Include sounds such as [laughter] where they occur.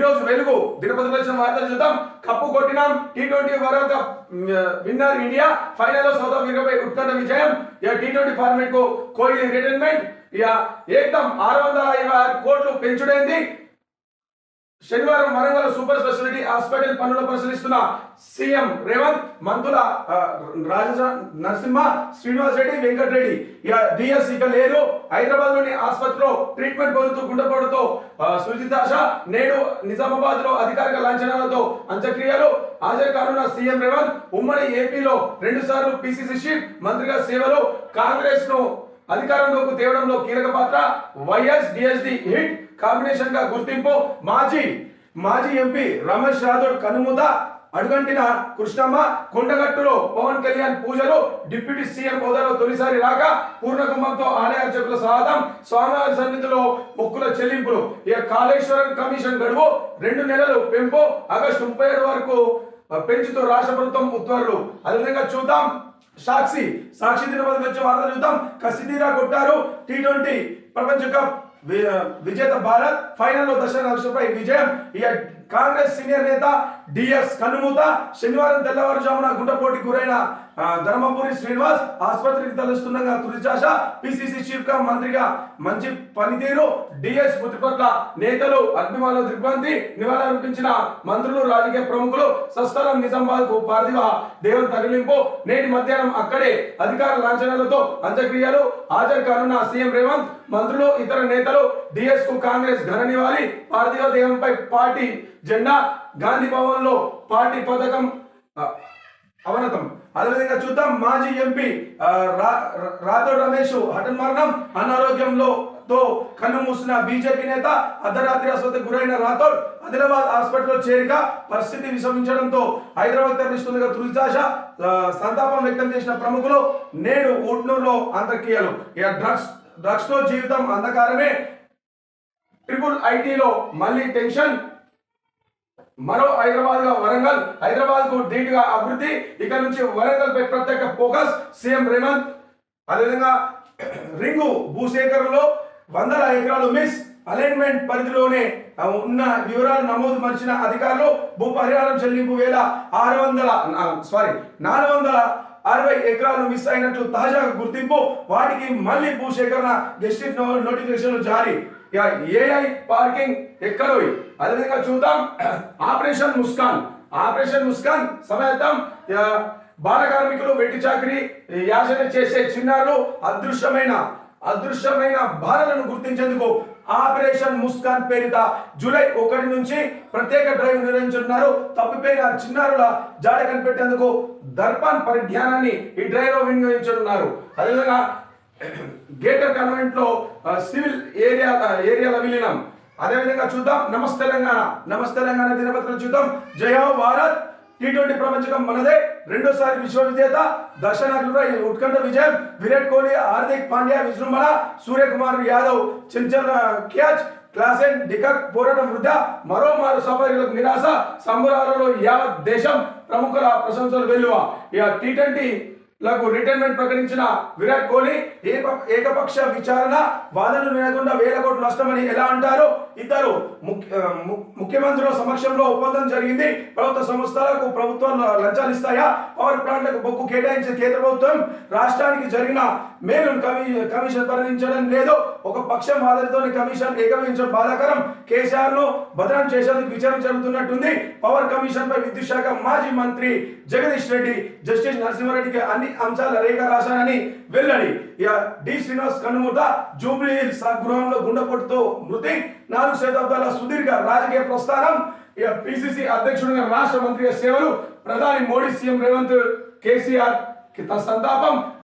ఈరోజు వెలుగు దినపతి వచ్చిన వార్తలు చూద్దాం. Cup కొట్టినాం. T twenty world cup winner India. ఫైనల్లో సౌత్ ఆఫ్రికాపై ఉత్కంఠ విజయం. ఇక టీ ట్వంటీ ఫార్మేట్కు కోహ్లీ రిటైర్మెంట్ ఇక ఏకం ఆరు వందల ఇరవై ఆరు కోట్లు పెంచుడైంది. శనివారం వరంగల్ సూపర్ స్పెషాలిటీ హాస్పిటల్ పనులు పరిశీలిస్తున్న సీఎం రేవంత్ మంత్రుల రాజ నరసింహ శ్రీనివాస్ రెడ్డి వెంకట్ రెడ్డి డిఎస్ ఇక లేరు హైదరాబాద్లోని ఆసుపత్రిలో ట్రీట్మెంట్ పొందుతూ గుండెపోటుతో ఆ, సుజిత నేడు నిజామాబాద్లో అధికారిక లాంఛనాలతో అంత్యక్రియలు. హాజరు కానున్న సీఎం రేవంత్ ఉమ్మడి ఏపీలో రెండు సార్లు పిసిసి చీఫ్ మంత్రిగా సేవలు కాంగ్రెస్ను అధికారంలోకి తేవడంలో కీలక పాత్ర వైఎస్ డిఎస్డి హిట్ కాంబినేషన్గా గుర్తింపు మాజీ మాజీ ఎంపీ రమేష్ రాథోడ్ కనుమూత అడుగంటిన కృష్ణమ్మ కొండగట్టులో పవన్ కళ్యాణ్ పూజలు డిప్యూటీ సీఎం హోదాలో తొలిసారి రాక పూర్ణకుంభంతో ఆలయ అర్చకుల స్వాగతం స్వామివారి సన్నిధిలో మొక్కుల చెల్లింపులు. ఇక కాళేశ్వరం కమిషన్ గడువు రెండు నెలలు పెంపు ఆగస్టు ముప్పై ఏడు వరకు పెంచుతూ రాష్ట్ర ప్రభుత్వం ఉత్తర్వులు అదేవిధంగా చూద్దాం. సాక్షి సాక్షి తిరుపతి వచ్చే వార్తలు చూద్దాం. కసిదీరా కొట్టారు. టీ ట్వంటీ ప్రపంచ కప్ విజేత భారత్ ఫైనల్లో దశ లక్షపై విజయం. ఇక కాంగ్రెస్ సీనియర్ నేత డిఎస్ కన్నుమూత శనివారం తెల్లవారుజామున గుండెపోటీ గురైన ధర్మపురి శ్రీనివాస్ ఆసుపత్రికి తలుస్తుండగా తుదిచాష పిసిసి చీఫ్గా మంత్రిగా మంచి పనితీరు డిఎస్ మృతి పట్ల నేతలు అభిమానులు దిగ్బంతి నివాళులర్పించిన మంత్రులు రాజకీయ ప్రముఖులు సస్థలం నిజామాబాద్కు పార్థివ దేవుని తరలింపు. నేటి మధ్యాహ్నం అక్కడే అధికార లాంఛనాలతో అంత్యక్రియలు హాజరు కానున్న సీఎం రేవంత్ మంత్రులు ఇతర నేతలు డిఎస్కు కాంగ్రెస్ ఘన నివాళి పార్థివ దేవంపై పార్టీ జెండా గాంధీ భవన్లో పార్టీ పథకం అవనతం. అదేవిధంగా చూద్దాం మాజీ ఎంపీ రాథోడ్ రమేష్ హఠన్ మరణం అనారోగ్యంలో తో కన్ను మూసిన బీజేపీ నేత అర్ధరాత్రి ఆసుపత్రికి గురైన రాథోడ్ ఆదిలాబాద్ హాస్పిటల్లో చేరిక పరిస్థితి విషమించడంతో హైదరాబాద్ తరలిస్తుండగా తులిజాష సంతాపం వ్యక్తం చేసిన ప్రముఖులు నేడు ఊట్నూరులో అంత్యక్రియలు. ఇక డ్రగ్స్ డ్రగ్స్తో జీవితం అంధకారమే. ట్రిపుల్ ఐటీలో మళ్ళీ టెన్షన్. మరో హైదరాబాద్గా వరంగల్ హైదరాబాద్కు ధీటుగా అభివృద్ధి ఇక నుంచి వరంగల్ పై ప్రత్యేక ఫోకస్ సీఎం రేవంత్. అదేవిధంగా [clears throat] రింగు భూసేకరణలో వందల ఎకరాలు మిస్ అలైన్మెంట్ పరిధిలోనే ఉన్న వివరాలు నమోదు మర్చిన అధికారులు భూ పరిహారం చెల్లింపు వేల ఆరు వందల సారీ నాలుగు వందల అరవై ఎకరాలు మిస్ అయినట్లు తాజాగా గుర్తింపు. వాటికి మళ్ళీ భూసేకరణ గెస్టిట్ నోటిఫికేషన్ జారీ. ఏఐ పార్కింగ్ ఎక్కడో అదేవిధంగా చూద్దాం. ఆపరేషన్ ముస్కాన్ ఆపరేషన్ ముస్కాన్ సమేతం బాల కార్మికులు వెట్టి చాకరీ యాచన చేసే చిన్నారులు అదృశ్యమైన అదృశ్యమైన బాలలను గుర్తించేందుకు ఆపరేషన్ ముస్కాన్ పేరిట జూలై ఒకటి నుంచి ప్రత్యేక డ్రైవ్ నిర్వహించున్నారు తప్పిపోయిన చిన్నారుల జాడ కనిపెట్టేందుకు దర్పాన్ పరిజ్ఞానాన్ని ఈ డ్రైవ్లో వినియోగించనున్నారు. అదేవిధంగా గేటర్ కన్వెంట్లో సివిల్ ఏరియా ఏరియాలో ఏరియాల విలీనం. అదేవిధంగా చూద్దాం నమస్తే తెలంగాణ. నమస్తే తెలంగాణ దినపత్రం చూద్దాం. జయ భారత్. టీ ట్వంటీ ప్రపంచకం మనదే. రెండోసారి విశ్వ విజేత దర్శనాకులుగా ఈ ఉత్కంఠ విజయం. విరాట్ కోహ్లీ హార్దిక్ పాండ్యా విజృంభణ సూర్యకుమార్ యాదవ్ చెంచల్ క్యాచ్ క్లాసెన్ డికక్ పోరాటం వృద్ధ మరోమారు సఫరీలకు నిరాశ. సంబరాలలో యావత్ దేశం ప్రముఖుల ప్రశంసలు వెల్లువ. ఇక టీ ట్వంటీ లకు రిటైర్మెంట్ ప్రకటించిన విరాట్ కోహ్లీ ఏకపక్ష విచారణ వాదనలు వినకుండా వేల కోట్లు నష్టమని ఎలా అంటారు? ఇద్దరు ముఖ్య- ముఖ్యమంత్రుల సమక్షంలో ఒప్పందం జరిగింది. ప్రభుత్వ సంస్థలకు ప్రభుత్వాలు లంచాలు ఇస్తాయా? పవర్ ప్లాంట్లకు బొక్కు కేటాయించే కేంద్ర ప్రభుత్వం రాష్ట్రానికి జరిగిన మేలును కమి కమిషన్ పరిగణించడం లేదు. ఒక పక్షం వాదనతోని కమిషన్ ఏకమించడం బాధాకరం. కేసీఆర్ను భద్రం చేసేందుకు విచారణ జరుగుతున్నట్టుంది. పవర్ కమిషన్ పై విద్యుత్ శాఖ మాజీ మంత్రి జగదీష్ రెడ్డి జస్టిస్ నరసింహారెడ్డికి అన్ని అంశాల రేఖ రాశానని వెల్లడి. ఇక డి. శ్రీనివాస్ కన్నుమూత జూబ్లీ హిల్స్ గృహంలో గుండెపోటుతో మృతి. నాలుగు శతాబ్దాల సుదీర్ఘ రాజకీయ ప్రస్థానం. ఇక పిసిసి అధ్యక్షుడిగా రాష్ట్ర మంత్రిగా సేవలు ప్రధాని మోడీ సీఎం రేవంత్ కేసీఆర్ సంతాపం.